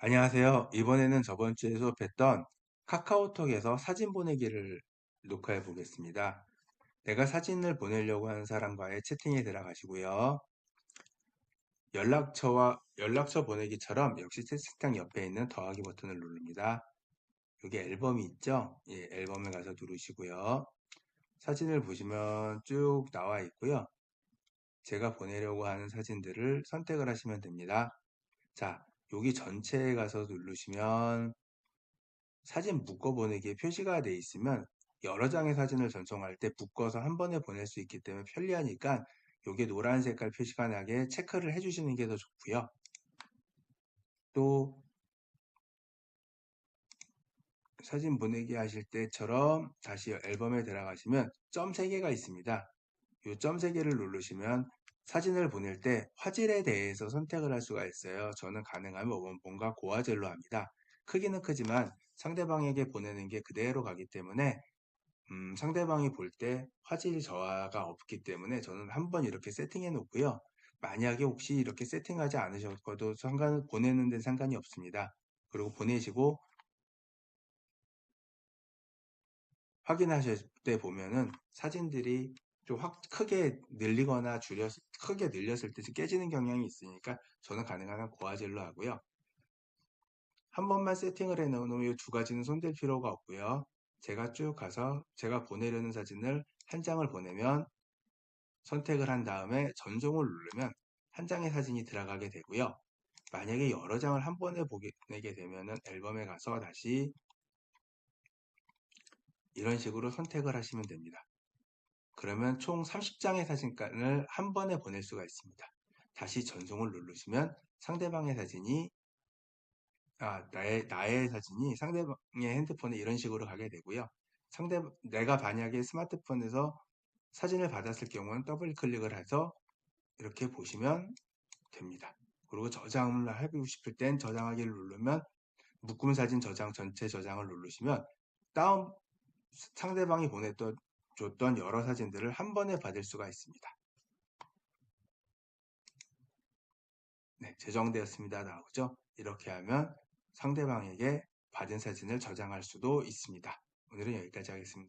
안녕하세요. 이번에는 저번 주에 수업했던 카카오톡에서 사진 보내기를 녹화해 보겠습니다. 내가 사진을 보내려고 하는 사람과의 채팅에 들어가시고요. 연락처와 연락처 보내기처럼 역시 채팅창 옆에 있는 더하기 버튼을 누릅니다. 여기 앨범이 있죠? 예, 앨범에 가서 누르시고요. 사진을 보시면 쭉 나와 있고요. 제가 보내려고 하는 사진들을 선택을 하시면 됩니다. 자, 여기 전체에 가서 누르시면 사진 묶어 보내기에 표시가 되어 있으면 여러 장의 사진을 전송할 때 묶어서 한 번에 보낼 수 있기 때문에 편리하니까 여기 노란 색깔 표시가 나게 체크를 해주시는 게 더 좋고요. 또 사진 보내기 하실 때처럼 다시 앨범에 들어가시면 점 3개가 있습니다. 이점 3개를 누르시면 사진을 보낼 때 화질에 대해서 선택을 할 수가 있어요. 저는 가능하면 원본과 고화질로 합니다. 크기는 크지만 상대방에게 보내는 게 그대로 가기 때문에 음, 상대방이 볼 때 화질 저하가 없기 때문에 저는 한번 이렇게 세팅해 놓고요. 만약에 혹시 이렇게 세팅하지 않으셨어도 상관 보내는 데 상관이 없습니다. 그리고 보내시고 확인하실 때 보면은 사진들이 좀 확 크게 늘리거나 줄였 크게 늘렸을 때 깨지는 경향이 있으니까 저는 가능한 고화질로 하고요. 한 번만 세팅을 해 놓으면 이 두 가지는 손댈 필요가 없고요. 제가 쭉 가서 제가 보내려는 사진을 한 장을 보내면 선택을 한 다음에 전송을 누르면 한 장의 사진이 들어가게 되고요. 만약에 여러 장을 한 번에 보내게 되면 앨범에 가서 다시 이런 식으로 선택을 하시면 됩니다. 그러면 총 30장의 사진을 한 번에 보낼 수가 있습니다. 다시 전송을 누르시면 상대방의 사진이 아, 나의, 나의 사진이 상대방의 핸드폰에 이런 식으로 가게 되고요. 상대, 내가 만약에 스마트폰에서 사진을 받았을 경우는 더블 클릭을 해서 이렇게 보시면 됩니다. 그리고 저장을 하고 싶을 땐 저장하기를 누르면 묶음 사진 저장 전체 저장을 누르시면 다운 상대방이 보냈던 줬던 여러 사진들을 한 번에 받을 수가 있습니다. 네, 제정되었습니다. 나오죠? 이렇게 하면 상대방에게 받은 사진을 저장할 수도 있습니다. 오늘은 여기까지 하겠습니다.